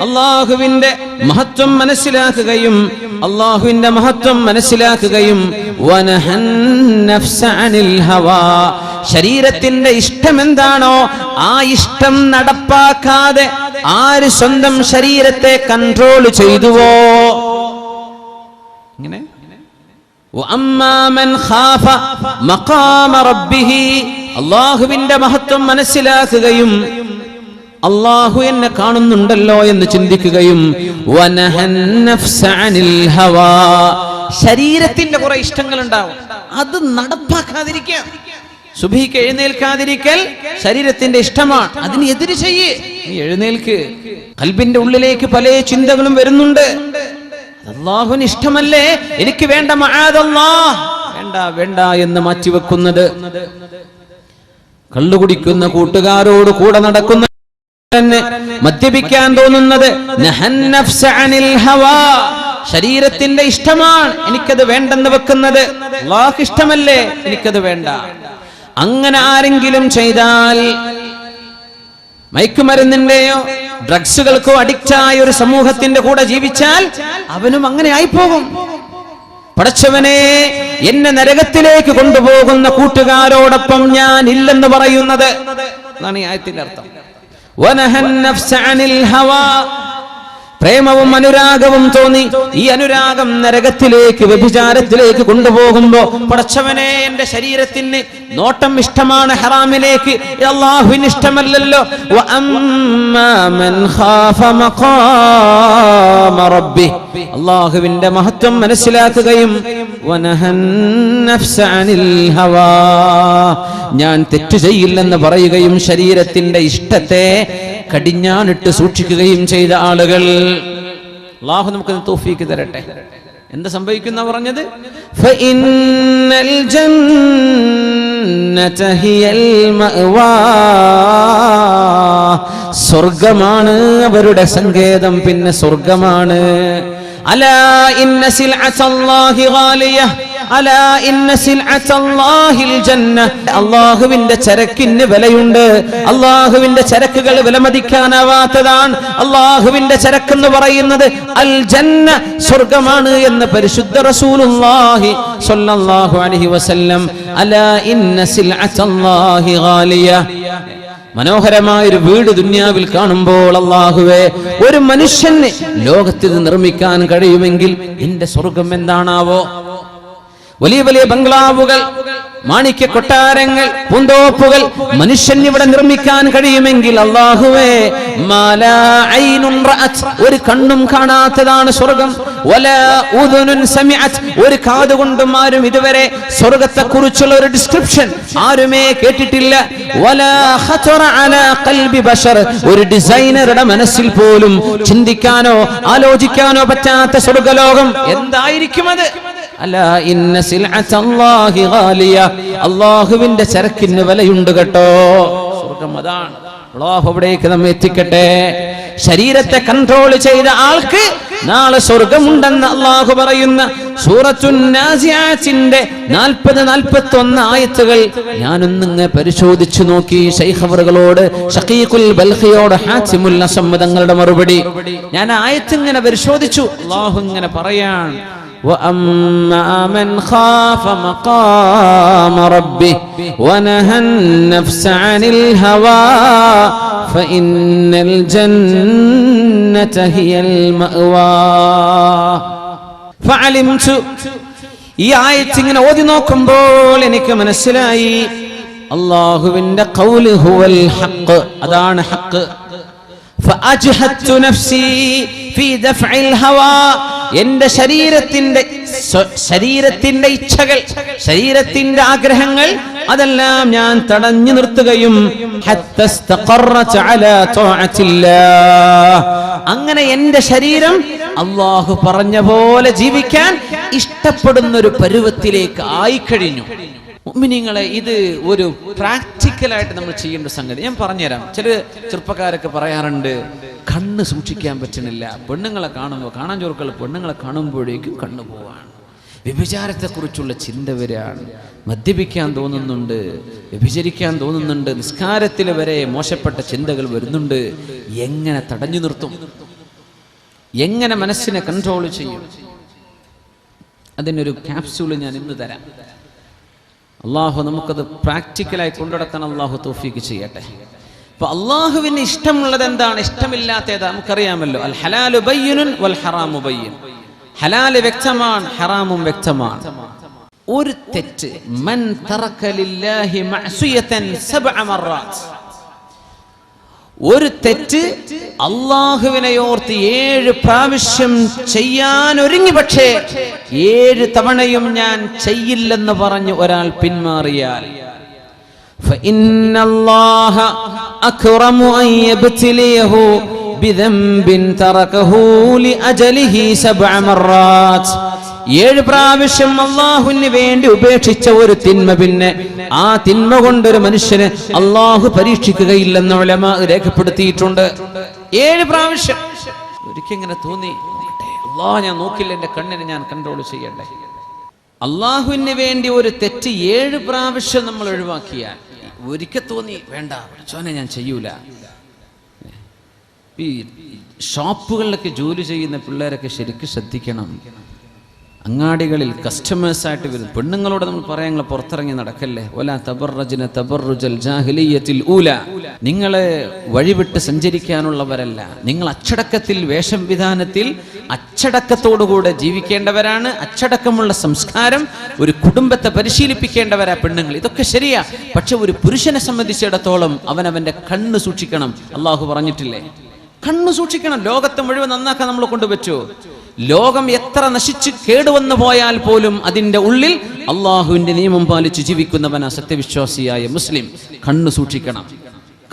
അള്ളാഹുവിന്റെ മഹത്വം മനസ്സിലാക്കുകയും അള്ളാഹുവിന്റെ മഹത്വം മനസ്സിലാക്കുകയും ശരീരത്തിന്റെ ഇഷ്ടം എന്താണോ ആ ഇഷ്ടം നടപ്പാക്കാതെ ആര് സ്വന്തം ശരീരത്തെ കൺട്രോൾ ചെയ്തുവോ? ഇങ്ങനെ? അള്ളാഹുവിന്റെ മഹത്വം മനസ്സിലാക്കുകയും അള്ളാഹു എന്നെ കാണുന്നുണ്ടല്ലോ എന്ന് ചിന്തിക്കുകയും. ശരീരത്തിന്റെ കുറെ ഇഷ്ടങ്ങൾ ഉണ്ടാവും അത് നടപ്പാക്കാതിരിക്കുക സുഭിക്ക് എഴുന്നേൽക്കാതിരിക്കൽ ശരീരത്തിന്റെ ഇഷ്ടമാണ്. അതിന് എതിര് ചെയ്യേ. നീ എഴുന്നേൽക്ക്. കൽബിന്റെ ഉള്ളിലേക്ക് പല ചിന്തകളും വരുന്നുണ്ട്. അള്ളാഹുവിന് ഇഷ്ടമല്ലേ? എനിക്ക് വേണ്ട മഴാതല്ലാ വേണ്ട വേണ്ട എന്ന് മാറ്റിവെക്കുന്നത്. കള്ളുകുടിക്കുന്ന കൂട്ടുകാരോട് കൂടെ നടക്കുന്ന മദ്യപിക്കാൻ തോന്നുന്നത്. ശരീരത്തിന്റെ ഇഷ്ടമാണ് എനിക്കത് വേണ്ടെന്ന് വെക്കുന്നത്. ഇഷ്ടമല്ലേ എനിക്കത് വേണ്ട. അങ്ങനെ ആരെങ്കിലും ചെയ്താൽ മയക്കുമരുന്നിന്റെയോ ഡ്രഗ്സുകൾക്കോ അഡിക്റ്റായ ഒരു സമൂഹത്തിന്റെ കൂടെ ജീവിച്ചാൽ അവനും അങ്ങനെ ആയിപ്പോകും. പടച്ചവനെ എന്നെ നരകത്തിലേക്ക് കൊണ്ടുപോകുന്ന കൂട്ടുകാരോടൊപ്പം ഞാൻ ഇല്ലെന്ന് പറയുന്നത്. എന്നാണ് ഈ ആയത്തിന്റെ അർത്ഥം. വനഹൻ നഫ്സ അനിൽ ഹവാ. പ്രേമവും അനുരാഗവും തോന്നി ഈ അനുരാഗം നരകത്തിലേക്ക് വ്യഭിചാരത്തിലേക്ക് കൊണ്ടുപോകുമ്പോ പടച്ചവനെ എന്റെ ശരീരത്തിന് നോട്ടം ഇഷ്ടമാണ് ഹറാമിലേക്ക് അള്ളാഹുവിന് ഇഷ്ടമല്ലല്ലോ. അള്ളാഹുവിന്റെ മഹത്വം മനസ്സിലാക്കുകയും. ഞാൻ തെറ്റു ചെയ്യില്ലെന്ന് പറയുകയും ശരീരത്തിന്റെ ഇഷ്ടത്തെ കടിഞ്ഞാനിട്ട് സൂക്ഷിക്കുകയും ചെയ്ത ആളുകൾ. അള്ളാഹു നമുക്ക് തോഫീക്ക് തരട്ടെ. എന്ത് സംഭവിക്കുന്ന പറഞ്ഞത്? സ്വർഗമാണ് അവരുടെ സങ്കേതം പിന്നെ സ്വർഗമാണ്. അലാ ഇന്നസിൽ അസല്ലാഹി ഗാലിയ. അല്ലാഹുവിന്റെ ചരക്കിന് വിലയുണ്ട്. അള്ളാഹുവിന്റെ ചരക്കുകൾ വിലമതിക്കാനാവാത്തതാണ്. അള്ളാഹുവിന്റെ ചരക്ക് എന്ന് പറയുന്നത് അൽ ജന്ന സ്വർഗമാണ് എന്ന് പരിശുദ്ധ റസൂലുള്ളാഹി സ്വല്ലല്ലാഹു അലൈഹി വസല്ലം. അലാ ഇന്ന സിൽഅത്തല്ലാഹി ഗാലിയ. മനോഹരമായ ഒരു വീട് ദുന്യാവിൽ കാണുമ്പോൾ അള്ളാഹുവേ ഒരു മനുഷ്യനെ ലോകത്തിൽ നിർമ്മിക്കാൻ കഴിയുമെങ്കിൽ എന്റെ സ്വർഗം എന്താണാവോ? വലിയ വലിയ ബംഗ്ലാവുകൾ മാണിക്യ കൊട്ടാരങ്ങൾ പൂന്തോപ്പുകൾ മനുഷ്യൻ ഇവിടെ നിർമ്മിക്കാൻ കഴിയുമെങ്കിൽ അള്ളാഹുവേ ഒരു കണ്ണും കാണാത്തതാണ് സ്വർഗം. ഒരു കാതുകൊണ്ടും ആരും ഇതുവരെ സ്വർഗത്തെ കുറിച്ചുള്ള ഒരു ഡിസ്ക്രിപ്ഷൻ ആരുമേ കേട്ടിട്ടില്ല. ഒരു ഡിസൈനറുടെ മനസ്സിൽ പോലും ചിന്തിക്കാനോ ആലോചിക്കാനോ പറ്റാത്ത സ്വർഗലോകം. എന്തായിരിക്കും അത്? അള്ളാഹുവിന്റെ ചരക്കിന് വിലയുണ്ട് കേട്ടോ. സ്വർഗം അതാണ്. അള്ളാഹു അവിടേക്ക് നമ്മെ എത്തിക്കട്ടെ. ശരീരത്തെ കൺട്രോൾ ചെയ്ത ആൾക്ക് നാളെ സ്വർഗമുണ്ടെന്ന് അള്ളാഹു പറയുന്ന സൂറത്തുനാസിയാത്തിന്റെ നാൽപ്പത് നാൽപ്പത്തി ഒന്ന് ആയത്തുകൾ ഞാനൊന്നിങ്ങ് പരിശോധിച്ചു നോക്കി. ശൈഖവറുകളോട് ഷക്കീഖുൽ ബൽഖിയോട് ഹാസിമുൽ അസമ്മതങ്ങളുടെ മറുപടി. ഞാൻ ആയത്ത് ആയത്തിങ്ങനെ പരിശോധിച്ചു. അള്ളാഹു ഇങ്ങനെ പറയാൻ وأما من خاف مقام ربه ونهى النفس عن الهوى فإن الجنة هي المأوى فعلمت ഈ ആയത്ത് ഇങ്ങനെ ഓതി നോക്കുമ്പോൾ എനിക്ക് മനസ്സിലായി അള്ളാഹുവിന്റെ കൗല് ഹുവൽ ഹക്ക് അതാണ് ഹക്ക് فأجهدت نفسي في دفع الهوى എന്റെ ശരീരത്തിന്റെ ശരീരത്തിന്റെ ഇച്ഛകൾ ശരീരത്തിന്റെ ആഗ്രഹങ്ങൾ അതെല്ലാം ഞാൻ തടഞ്ഞു നിർത്തുകയും. അങ്ങനെ എന്റെ ശരീരം അള്ളാഹു പറഞ്ഞ പോലെ ജീവിക്കാൻ ഇഷ്ടപ്പെടുന്ന ഒരു പരുവത്തിലേക്ക് ആയിക്കഴിഞ്ഞു മുഅ്മിനീങ്ങളെ ഇത് ഒരു പ്രാക്ടിക്കലായിട്ട് നമ്മൾ ചെയ്യേണ്ട സംഗതി. ഞാൻ പറഞ്ഞുതരാം. ചില ചെറുപ്പക്കാരൊക്കെ പറയാറുണ്ട് കണ്ണ് സൂക്ഷിക്കാൻ പറ്റണില്ല പെണ്ണുങ്ങളെ കാണുമ്പോൾ കാണാൻ ചോർക്കൾ പെണ്ണുങ്ങളെ കാണുമ്പോഴേക്കും കണ്ണു പോവാണ്. വ്യഭിചാരത്തെക്കുറിച്ചുള്ള ചിന്ത വരികയാണ് മദ്യപിക്കാൻ തോന്നുന്നുണ്ട് വ്യഭിചരിക്കാൻ തോന്നുന്നുണ്ട് നിസ്കാരത്തിൽ വരെ മോശപ്പെട്ട ചിന്തകൾ വരുന്നുണ്ട്. എങ്ങനെ തടഞ്ഞു നിർത്തും? എങ്ങനെ മനസ്സിനെ കൺട്രോൾ ചെയ്യും? അതിനൊരു ക്യാപ്സ്യൂൾ ഞാൻ ഇന്ന് തരാം. അള്ളാഹു നമുക്കത് പ്രാക്ടിക്കലായി കൊണ്ടുനടക്കാൻ അള്ളാഹു തോഫീക്ക് ചെയ്യട്ടെ. അപ്പൊ അള്ളാഹുവിന് ഇഷ്ടമുള്ളത് എന്താണ്? ഇഷ്ടമില്ലാത്ത ഏതാ നമുക്കറിയാമല്ലോ. അൽ ഹലാലു ബയ്യനുൻ വൽ ഹറാമു ബയ്യൻ. ഹലാൽ വ്യക്തമാണ് ഹറാമും വ്യക്തമാണ്. ഒരു തെറ്റ് മൻ തറക്കലില്ലാഹി മഅസിയതൻ സബ്അ മർറാത്ത് ഒരു തെറ്റ് അള്ളാഹുവിനെ ഓർത്ത് ഏഴ് പ്രാവശ്യം ചെയ്യാൻ ഒരുങ്ങി പക്ഷേ ഏഴ് തവണയും ഞാൻ ചെയ്യില്ലെന്ന് പറഞ്ഞ് ഒരാൾ പിന്മാറിയാൽ ബിദംബിൻ സബ്അ ഏഴ് പ്രാവശ്യം അള്ളാഹുവിന് വേണ്ടി ഉപേക്ഷിച്ച ഒരു തിന്മ പിന്നെ ആ തിന്മ കൊണ്ടൊരു മനുഷ്യന് അള്ളാഹു പരീക്ഷിക്കുകയില്ലെന്ന് ഉലമ രേഖപ്പെടുത്തിയിട്ടുണ്ട്. ഏഴ് പ്രാവശ്യം. ഒരിക്കൽ തോന്നി അള്ളാഹ് ഞാൻ നോക്കില്ല എന്റെ കണ്ണിനെ ഞാൻ കൺട്രോൾ ചെയ്യണ്ടേ? അള്ളാഹുവിന് വേണ്ടി ഒരു തെറ്റ് ഏഴ് പ്രാവശ്യം നമ്മൾ ഒഴിവാക്കിയാൽ ഒരിക്കൽ തോന്നി വേണ്ട ഞാൻ ചെയ്യൂല. ഈ ഷോപ്പുകളിലൊക്കെ ജോലി ചെയ്യുന്ന പിള്ളേരൊക്കെ ശരിക്കും ശ്രദ്ധിക്കണം. അങ്ങാടികളിൽ കസ്റ്റമേഴ്സായിട്ട് വരുന്നു വരും പെണ്ണുങ്ങളോട് നമ്മൾ പറയാൻ നിങ്ങൾ പുറത്തിറങ്ങി നടക്കല്ലേ? ഒല തബർറജിന തബറുജൽ ജാഹിലിയത്തിൽ ഊല. നിങ്ങളെ വഴിവിട്ട് സഞ്ചരിക്കാനുള്ളവരല്ല. നിങ്ങൾ അച്ചടക്കത്തിൽ വേഷം വിധാനത്തിൽ അച്ചടക്കത്തോടുകൂടെ ജീവിക്കേണ്ടവരാണ്. അച്ചടക്കമുള്ള സംസ്കാരം ഒരു കുടുംബത്തെ പരിശീലിപ്പിക്കേണ്ടവരാ പെണ്ണുങ്ങൾ. ഇതൊക്കെ ശരിയാ. പക്ഷെ ഒരു പുരുഷനെ സംബന്ധിച്ചിടത്തോളം അവന്റെ കണ്ണ് സൂക്ഷിക്കണം. അള്ളാഹു പറഞ്ഞിട്ടില്ലേ? കണ്ണ് സൂക്ഷിക്കണം. ലോകത്തെ മുഴുവൻ നന്നാക്കാൻ നമ്മൾ കൊണ്ടുവച്ചു ലോകം എത്ര നശിച്ച് കേടുവന്നു പോയാൽ പോലും അതിന്റെ ഉള്ളിൽ അള്ളാഹുവിന്റെ നിയമം പാലിച്ച് ജീവിക്കുന്നവനാ സത്യവിശ്വാസിയായ മുസ്ലിം. കണ്ണു സൂക്ഷിക്കണം.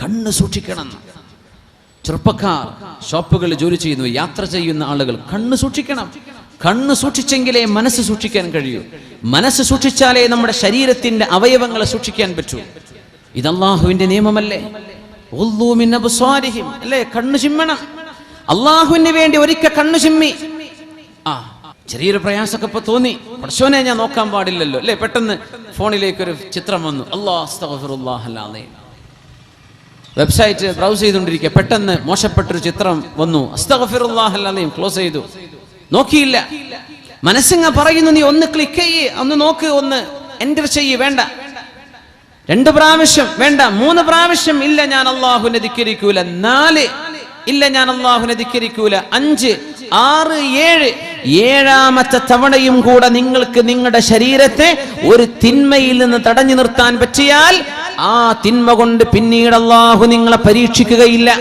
കണ്ണു സൂക്ഷിക്കണം. ചെറുപ്പക്കാർ ഷോപ്പുകളിൽ ജോലി ചെയ്യുന്നു യാത്ര ചെയ്യുന്ന ആളുകൾ കണ്ണ് സൂക്ഷിക്കണം. കണ്ണ് സൂക്ഷിച്ചെങ്കിലേ മനസ്സ് സൂക്ഷിക്കാൻ കഴിയൂ. മനസ്സ് സൂക്ഷിച്ചാലേ നമ്മുടെ ശരീരത്തിന്റെ അവയവങ്ങളെ സൂക്ഷിക്കാൻ പറ്റൂ. ഇത് അള്ളാഹുവിന്റെ നിയമമല്ലേ? അല്ലേ? കണ്ണു ചിമ്മണം. അള്ളാഹുവിന് വേണ്ടി ഒരിക്കൽ കണ്ണു ചിമ്മി. ആ ചെറിയൊരു പ്രയാസമൊക്കെ ഇപ്പൊ തോന്നി. പഠിച്ചോനെ ഞാൻ നോക്കാൻ പാടില്ലല്ലോ. അല്ലേ? പെട്ടെന്ന് ഫോണിലേക്ക് ഒരു ചിത്രം വന്നു. അള്ളാഹുല്ലാഹല്ലാതെ വെബ്സൈറ്റ് ബ്രൗസ് ചെയ്തുകൊണ്ടിരിക്കുക. പെട്ടെന്ന് മോശപ്പെട്ടൊരു ചിത്രം വന്നു. അസ്തഫിറുല്ലാഹല്ലാതെയും ക്ലോസ് ചെയ്തു. നോക്കിയില്ല. മനസ്സിങ്ങ പറയുന്നു നീ ഒന്ന് ക്ലിക്ക് ചെയ്യ്. ഒന്ന് നോക്ക്. ഒന്ന് എന്റർ ചെയ്യ്. വേണ്ട. രണ്ട് പ്രാവശ്യം വേണ്ട. മൂന്ന് പ്രാവശ്യം ഇല്ല ഞാൻ അള്ളാഹുവിനെ ധിക്കരിക്കൂല. നാല് ഇല്ല ഞാൻ അള്ളാഹുവിനെ ധിക്കരിക്കൂല. അഞ്ച് ആറ് ഏഴ് ഏഴാമത്തെ തവണയും കൂടെ നിങ്ങൾക്ക് നിങ്ങളുടെ ശരീരത്തെ ഒരു തിന്മയിൽ നിന്ന് തടഞ്ഞു നിർത്താൻ പറ്റിയാൽ ആ തിന്മ കൊണ്ട് പിന്നീട് അള്ളാഹു നിങ്ങളെ പരീക്ഷിക്കുകയില്ല.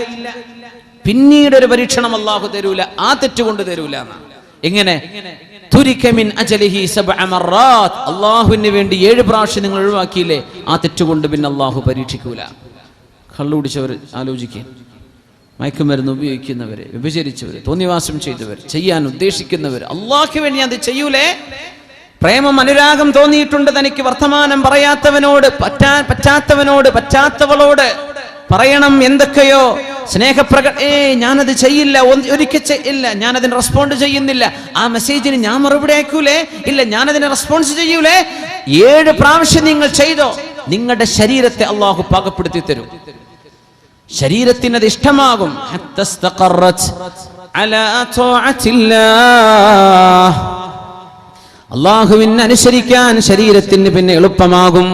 പിന്നീട് ഒരു പരീക്ഷണം അള്ളാഹു തരൂല. ആ തെറ്റുകൊണ്ട് തരൂല. എങ്ങനെ? അജലിഹി. അള്ളാഹുവിന് വേണ്ടി ഏഴ് പ്രാവശ്യം നിങ്ങൾ ഒഴിവാക്കിയില്ലേ? ആ തെറ്റുകൊണ്ട് പിന്നെ അള്ളാഹു പരീക്ഷിക്കൂല. കള്ളുപിടിച്ചവർ ആലോചിക്കുക മയക്കുമരുന്ന് ഉപയോഗിക്കുന്നവർ വിഭജിച്ചവര് തോന്നിവാസം ചെയ്തവർ ചെയ്യാൻ ഉദ്ദേശിക്കുന്നവർ അള്ളാഹ്ക്ക് വേണ്ടി അത് ചെയ്യൂലേ? പ്രേമം അനുരാഗം തോന്നിയിട്ടുണ്ട് തനിക്ക് വർത്തമാനം പറയാത്തവനോട് പറ്റാ പറ്റാത്തവനോട് പറ്റാത്തവളോട് പറയണം എന്തൊക്കെയോ. സ്നേഹപ്രക ഏ ഞാനത് ചെയ്യില്ല ഒരിക്കൽ ചെയ്യില്ല ഞാനതിന് റെസ്പോണ്ട് ചെയ്യുന്നില്ല. ആ മെസ്സേജിന് ഞാൻ മറുപടി അയക്കൂലേ? ഇല്ല ഞാനതിന് റെസ്പോൺസ് ചെയ്യൂലേ? ഏഴ് പ്രാവശ്യം നിങ്ങൾ ചെയ്തോ നിങ്ങളുടെ ശരീരത്തെ അള്ളാഹു പാകപ്പെടുത്തി തരും ശരീരത്തിന് അത് ഇഷ്ടമാകും അള്ളാഹുവിന് അനുസരിക്കാൻ ശരീരത്തിന് പിന്നെ എളുപ്പമാകും.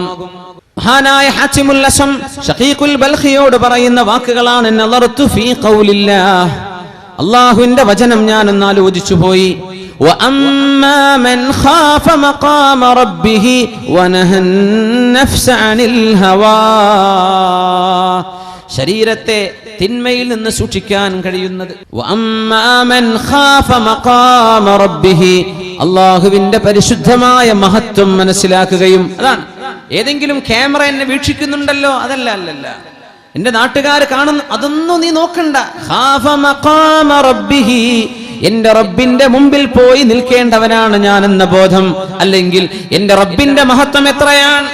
മഹാനായ ഹാത്തിമുൽ അസം ഷഖീഖുൽ ബൽഖിയോട് പറയുന്ന വാക്കുകളാണ്. അള്ളാഹുവിന്റെ വചനം ഞാൻ ഒന്ന് ആലോചിച്ചു പോയി وأما من خاف مقام ربه ونهى النفس عن الهوى ശരീരത്തെ തിന്മയിൽ നിന്ന് സൂക്ഷിക്കാൻ കഴിയുന്നത് വഅമ്മാമൻ ഖാഫ മഖാമ റബ്ബിഹി അള്ളാഹുവിന്റെ പരിശുദ്ധമായ മഹത്വം മനസ്സിലാക്കുകയും അതാണ് ഏതെങ്കിലും ക്യാമറ എന്നെ വീക്ഷിക്കുന്നുണ്ടല്ലോ അതല്ല അല്ലല്ല എന്റെ നാട്ടുകാർ കാണുന്നു അതൊന്നും നീ നോക്കണ്ട ഖാഫ മഖാമ റബ്ബിഹി എന്റെ റബ്ബിന്റെ മുമ്പിൽ പോയി നിൽക്കേണ്ടവനാണ് ഞാൻ എന്ന ബോധം. അല്ലെങ്കിൽ എന്റെ റബ്ബിന്റെ മഹത്വം എത്രയാണ്?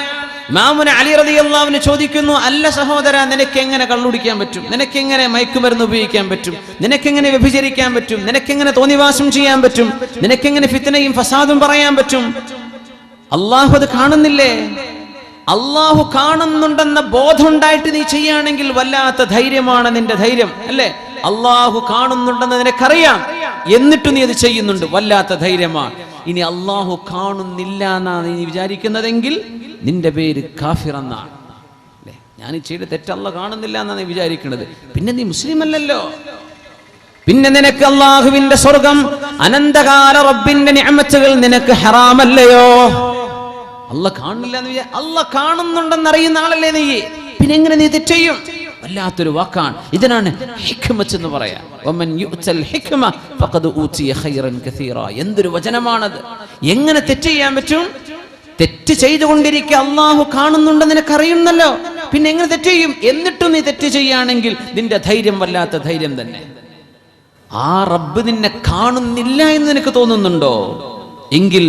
മാമുന അലി അള്ളാവിന് ചോദിക്കുന്നു അല്ല സഹോദര നിനക്ക് എങ്ങനെ കള്ളുടിക്കാൻ പറ്റും? നിനക്ക് എങ്ങനെ മയക്കുമരുന്ന് ഉപയോഗിക്കാൻ പറ്റും? നിനക്കെങ്ങനെ വ്യഭിചരിക്കാൻ പറ്റും? നിനക്കെങ്ങനെ തോന്നിവാസം ചെയ്യാൻ പറ്റും? നിനക്കെങ്ങനെ ഫിത്തനയും ഫസാദും പറയാൻ പറ്റും? അള്ളാഹു അത് കാണുന്നില്ലേ? അള്ളാഹു കാണുന്നുണ്ടെന്ന ബോധമുണ്ടായിട്ട് നീ ചെയ്യുകയാണെങ്കിൽ വല്ലാത്ത ധൈര്യമാണ് നിന്റെ ധൈര്യം അല്ലേ? അള്ളാഹു കാണുന്നുണ്ടെന്ന് നിനക്കറിയാം. എന്നിട്ട് നീ അത് ചെയ്യുന്നുണ്ട്. വല്ലാത്ത ധൈര്യമാണ് ഇനി അള്ളാഹു കാണുന്നില്ല എന്നാണ് നീ വിചാരിക്കുന്നതെങ്കിൽ നിന്റെ പേര് കാഫിർ എന്നാണ്. അല്ലേ? ഞാൻ ചെയ്ത് തെറ്റല്ല കാണുന്നില്ല എന്നാണ് നീ വിചാരിക്കുന്നത്. പിന്നെ നീ മുസ്ലിം അല്ലല്ലോ പിന്നെ നിനക്ക് അള്ളാഹുവിന്റെ സ്വർഗം അനന്തകാല റബ്ബിന്റെ നിഅമത്തുകൾ നിനക്ക് ഹറാമല്ലയോ? അല്ല കാണുന്നില്ല എന്ന് വിചാ അല്ല കാണുന്നുണ്ടെന്ന് അറിയുന്ന ആളല്ലേ നീ? പിന്നെ എങ്ങനെ നീ തെറ്റ് ചെയ്യും? വല്ലാത്തൊരു വാക്കാണ്. ഇതിനാണ് ഹിക്മത്ത് എന്ന് പറയാ. എന്തൊരു വചനമാണത്. എങ്ങനെ തെറ്റ് ചെയ്യാൻ പറ്റും? തെറ്റ് ചെയ്തുകൊണ്ടിരിക്കുക അള്ളാഹു കാണുന്നുണ്ടെന്ന് നിനക്കറിയുന്നല്ലോ. പിന്നെ എങ്ങനെ തെറ്റ് ചെയ്യും? എന്നിട്ടും നീ തെറ്റ് ചെയ്യുകയാണെങ്കിൽ നിന്റെ ധൈര്യം വല്ലാത്ത ധൈര്യം തന്നെ. ആ റബ്ബ് നിന്നെ കാണുന്നില്ല എന്ന് നിനക്ക് തോന്നുന്നുണ്ടോ? എങ്കിൽ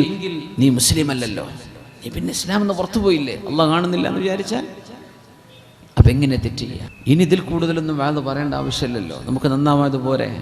നീ മുസ്ലിം അല്ലല്ലോ. നീ പിന്നെ ഇസ്ലാം എന്ന് പുറത്തു പോയില്ലേ അള്ളാഹ് കാണുന്നില്ല എന്ന് വിചാരിച്ചാൽ? അപ്പൊ എങ്ങനെ തെറ്റ് ചെയ്യുക ഇനി ഇതിൽ കൂടുതലൊന്നും വേറെ പറയേണ്ട ആവശ്യമില്ലല്ലോ. നമുക്ക് നന്നാവാതെ പോരെ.